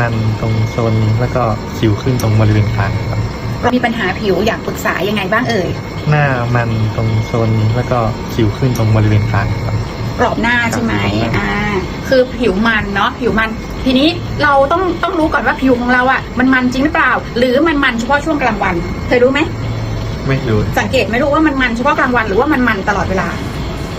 มันตรงโซนนี้แล้วก็สิวขึ้นตรงบริเวณคางครับ เรามีปัญหาผิวอยากปรึกษายังไงบ้างเอ่ยหน้ามันตรงโซนนี้แล้วก็สิวขึ้นตรงบริเวณคางครับ กรอบหน้าใช่ไหมครับ อ่า คือผิวมันเนาะผิวมัน ทีนี้เราต้องต้องรู้ก่อนว่าผิวของเราอะ่ะมันมันจริงหรือเปล่า หรือมันมันเฉพาะช่วงกลางวันเคยรู้ไหมไม่รู้สังเกตไหมรู้ว่ามันมันเฉพาะกลางวันหรือว่ามันมันตลอดเวลา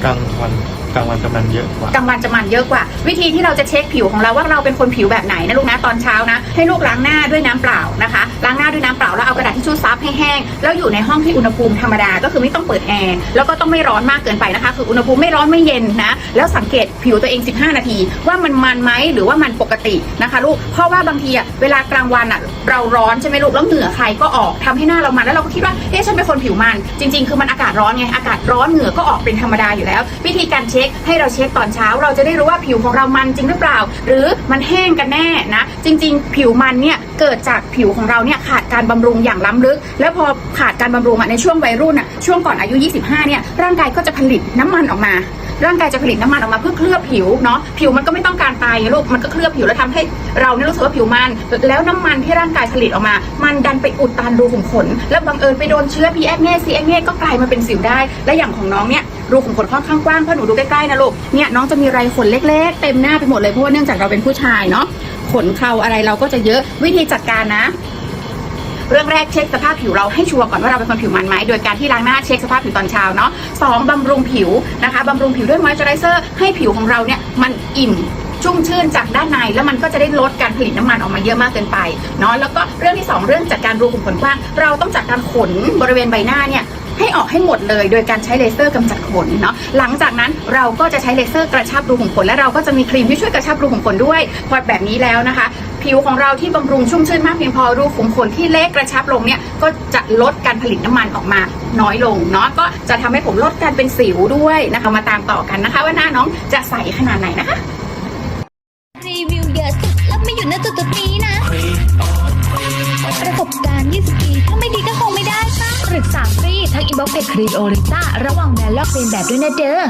กลางวัน กลางวันจะมันเยอะกว่ากลางวันจะมันเยอะกว่า วิธีที่เราจะเช็คผิวของเราว่าเราเป็นคนผิวแบบไหนนะลูกนะตอนเช้านะ ให้ลูกล้างหน้าด้วยน้ำเปล่านะคะล้างหน้าด้วยน้ำเปล่าแล้วเอากระดาษทิชชู่ซับให้แห้งแล้วอยู่ในห้องที่อุณหภูมิธรรมดาก็คือไม่ต้องเปิดแอร์แล้วก็ต้องไม่ร้อนมากเกินไปนะคะคืออุณหภูมิไม่ร้อนไม่เย็นนะแล้วสังเกตผิวตัวเอง 15 นาที ว่ามันมันไหมหรือว่ามันปกตินะคะ ลูกเพราะว่าบางทีอะเวลากลางวันอะเราร้อนใช่ไหมลูกแล้วเหงื่อใครก็ออกทำให้หน้าเรามันแล้วเราก็คิดว่าเอ๊ะฉันเป็นคนผิวมัน จริง ๆ คือมันอากาศร้อนไงอากาศร้อนเหงื่อก็ออกเป็นธรรมดาอยู่แล้ว วิธีการเช็คให้เราเช็คตอนเช้า เราจะได้รู้ว่าผิวของเรามันจริงหรือเปล่า หรือมันแห้งกันแน่นะ จริง ๆ ผิวมันเนี่ยเกิดจากผิวของเราเนี่ยขาดการบำรุงอย่างล้ำลึก แล้วพอขาดการบำรุงอะในช่วงวัยรุ่นอะช่วงก่อนอายุ 25เนี่ยร่างกายก็จะผลิตน้ำมันออกมา ร่างกายจะผลิตน้ำมันออกมาเพื่อเคลือบผิวเนาะผิวมันก็ไม่ต้องการตายลูกมันก็เคลือบผิวแล้วทำให้เราเนี่ยรู้สึกว่าผิวมัน แล้วน้ำมันที่ร่างกายผลิตออกมา มันดันไปอุดตันรูขุมขน แล้วบังเอิญไปโดนเชื้อ p ีแอคเน่ซีแอคเน่ก็กลายมาเป็นสิวได้ และอย่างของน้องเนี่ยรูขุมขนค่อนข้างกว้างเพราะหนูดูใกล้ๆนะลูกเนี่ยน้องจะมีไรขนเล็ก ๆ เต็มหน้าไปหมดเลยเพราะว่าเนื่องจากเราเป็นผู้ชายเนาะขนเคราอะไรเราก็จะเยอะวิธีจัดการนะ เรื่องแรกเช็คสภาพผิวเราให้ชัวร์ก่อนว่าเราเป็นคนผิวมันไหมโดยการที่ล้างหน้าเช็คสภาพผิวตอนเช้าเนาะสองบำรุงผิวนะคะบำรุงผิวด้วยมอยเจอไรเซอร์ให้ผิวของเราเนี่ยมันอิ่มชุ่มชื่นจากด้านในแล้วมันก็จะได้ลดการผลิตน้ำมันออกมาเยอะมากเกินไปเนาะแล้วก็เรื่องที่สองเรื่องจัดการรูขุมขนกว้าง เราต้องจัดการขนบริเวณใบหน้าเนี่ยให้ออกให้หมดเลยโดยการใช้เลเซอร์กำจัดขนเนาะหลังจากนั้นเราก็จะใช้เลเซอร์กระชับรูขุมขนและเราก็จะมีครีมที่ช่วยกระชับรูขุมขนด้วยพอแบบนี้แล้วนะคะ ผิวของเราที่บำรุงชุ่มชื่นมากเพียงพอรูขุมขนที่เล็กกระชับลงเนี่ยก็จะลดการผลิตน้ำมันออกมาน้อยลงเนาะก็จะทำให้ผมลดการเป็นสิวด้วยนะคะมาตามต่อกันนะคะ ว่าหน้าน้องจะใสขนาดไหนนะคะรีวิวเยอะสุดแล้วไม่อยู่ณจุดจุดๆนี้นะประสบการณ์ 20 ปีถ้าไม่ดีก็คงไม่ได้ปะปรึกษาฟรีทั้งอินบ็อกซ์เพจครีโอริต้าระหว่างแบรนด์ลอกเลียนแบบด้วยนะเด้อ